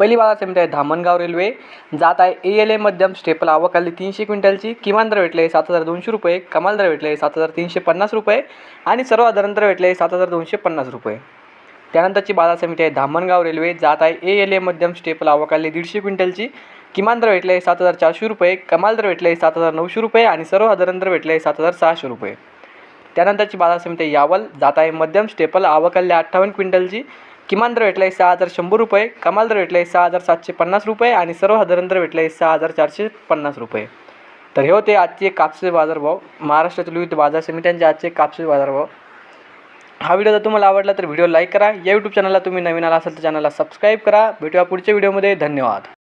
पहिली बाजार समिती आहे धामणगाव रेल्वे. जात आहे ए एल ए मध्यम स्टेपल आवक आली तीनशे क्विंटलची. किमान दर भेटले सात हजार दोनशे रुपये कमाल दर भेटले सात हजार तीनशे पन्नास रुपये आणि सर्वसाधारण दर भेटले सात हजार दोनशे पन्नास रुपये. त्यानंतरची बाजार समिती आहे धामणगाव रेल्वे. जात आहे ए एल ए मध्यम स्टेपल आवक आली दीडशे क्विंटलची. किमान दर भेटले सात हजार चारशे रुपये कमाल दर भेटले सात हजार नऊशे रुपये आणि सर्वसाधारण दर भेटले सात हजार सहाशे रुपये. त्यानंतरची बाजार समिती यावल. जात आहे मध्यम स्टेपल आवक आली अठ्ठावन्न क्विंटलची. किमान दर भेटला आहे सहा हजार शंभर रुपये कमाल दर भेटला आहे सहा हजार सातशे पन्नास रुपये आणि सर्वसाधारण दर भेटला आहे सहा हजार चारशे पन्नास रुपये. तर हे होते आजचे कापसे बाजारभाव. महाराष्ट्रातील विविध बाजार समित्यांचे आजचे कापसे बाजारभाव. हा व्हिडिओ जर तुम्हाला आवडला तर व्हिडिओ लाईक करा. या यूट्यूब चॅनलला तुम्ही नवीन आला असाल तर चॅनलला सबस्क्राईब करा. भेटूया पुढच्या व्हिडिओमध्ये धन्यवाद.